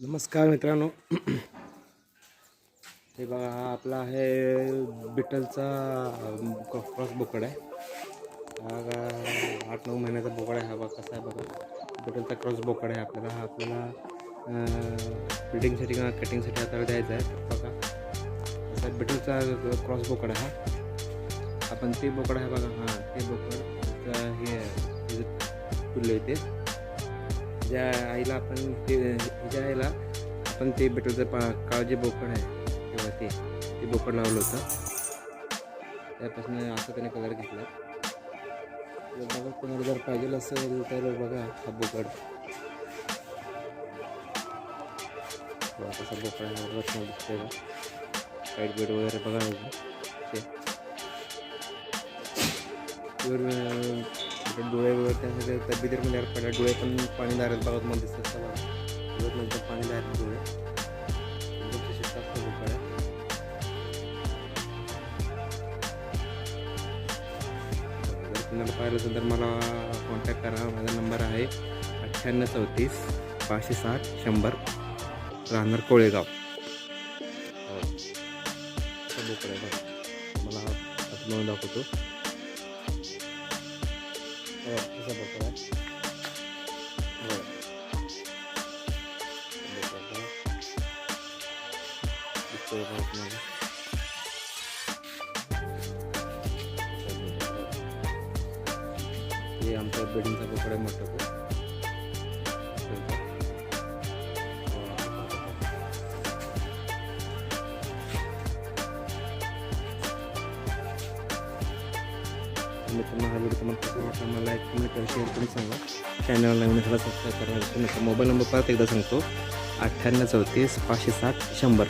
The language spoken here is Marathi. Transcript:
नमस्कार मित्रांनो. हे बघा हा आपला आहे बिटलचा क्रॉस बोकड आहे. हा बघा आठ नऊ महिन्याचा बोकड आहे. हा बघा कसा आहे बघा. बिटलचा क्रॉस बोकड आहे आपल्याला. हा आपल्याला बिल्डिंगसाठी किंवा कटिंगसाठी आता द्यायचा आहे. बघा असा बिटलचा क्रॉस बोकड आहे हा. आपण ते बोकड आहे बघा. हां ते बोकड. हे हे ते. ज्या आईला आपण ते ज्या आईला आपण ते बेटलचं पा काळ जे बोकड आहे तेव्हा ते ते बोकड लावलं होतं. त्यापासून असं त्याने कलर घेतला. बघा कोणाला जर पाहिजे असेल तर बघा हा बोकड. कसा बोकड आहे दिसतोय बेड वगैरे बघा ते. डोळे वगैरे त्यासाठी म्हणजे तब्येतीमध्ये म्हणजे पडला डोळे पण पाणी दारात बघत मला दिसत असतं बघा डोळ्यात नंतर पाणी दारात डोळे. असतं जर तुम्हाला पाहिलं असेल तर मला कॉन्टॅक्ट करा. माझा नंबर आहे अठ्ठ्याण्णव चौतीस पाचशे साठ शंभर. राहणार कोळेगाव. हो. बोकडे मला असं म्हणून दाखवतो. हो, असा बोकड आहे हो. बोकड बघा. दिसतोय बघा तुम्हाला. हे आमच्या बिल्डिंगचा बोकड आहे मोठा मित्रांनो हा व्हिडिओ तुम्हाला कसा वाटला मला लाईक कमेंट करा शेअर करून सांगा. चॅनलला नवीन झाला सबस्क्राईब करा. विसरू मोबाईल नंबर परत एकदा सांगतो. अठ्ठ्याण्णव चौतीस पाचशे साठ शंभर.